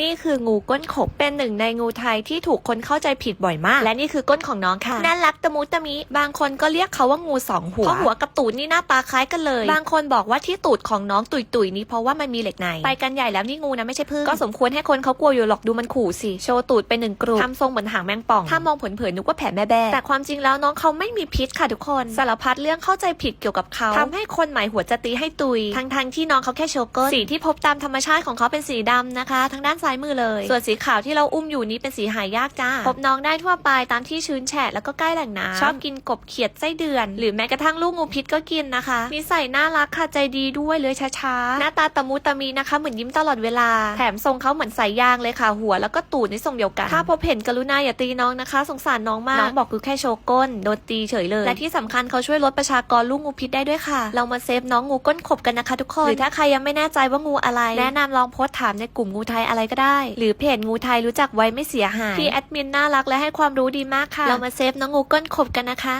นี่คืองูก้นขบเป็นหนึ่งในงูไทยที่ถูกคนเข้าใจผิดบ่อยมาก และนี่คือก้นของน้องค่ะน่ารักตะมุตะมิบางคนก็เรียกเขาว่างูสองหัวเพราะหัวกับตูดนี่หน้าตาคล้ายกันเลย บางคนบอกว่าที่ตูดของน้องตุยตุยๆนี้เพราะว่ามันมีเหล็กในไปกันใหญ่แล้วนี่งูนะไม่ใช่พึ่งก็สมควรให้คนเขากลัวอยู่หรอกดูมันขู่สิโชว์ตูดเป็นหนึ่งกลุ่มทำทรงเหมือนหางแมงป่องถ้ามองเผินๆนึกว่าแผ่แม่แบ้แต่ความจริงแล้วน้องเขาไม่มีพิษค่ะทุกคนสารพัดเรื่องเข้าใจผิดเกี่ยวกับเขาทำให้คนหมายหัวจะตีให้ตุยทั้งๆที่น้องเขาแค่โชว์ก้นสีที่พบตามธรรมชาติของเขาเป็นสีดำนะคะทางด้านซ้ายมือเลย ส่วนสีขาวที่เราอุ้มอยู่นี้เป็นสีหายากจ้าพบน้องได้ทั่วไปตามที่ชื้นแฉะแล้วก็ใกล้แหล่งน้ำชอบกินกบเขียดไส้เดือน หรือแม้กระทั่งลูกงูพิษก็กินนะคะนิสัยน่ารักค่ะใจดีด้วยเลยช้าๆหน้าตาตะมุตะมีนะคะ เหมือนยิ้มตลอดเวลา แถมทรงเขาเหมือนสายยางเลยค่ะ หัวแล้วก็ตูดในทรงเดียวกันถ้าพบเห็นกรุณาอย่าตีน้องนะคะ สงสารน้องมากน้องบอกคือแค่โชว์ก้นโดนตีเฉยเลย และที่สำคัญเขาช่วยลดประชากรลูกงูพิษได้ด้วยค่ะ เรามาเซฟน้องงูก้นขบกันนะคะ ทุกคนหรือถ้าใครยังไม่แน่ใจว่างูอะไร แนะนำลองโพสต์ถามในกลุ่มงูไทยอะไรก็ได้ หรือเพจงูไทยรู้จักไว้ไม่เสียหายที่แอดมินน่ารักและให้ความรู้ดีมากค่ะ เรามาเซฟน้องงูก้นขบกันนะคะ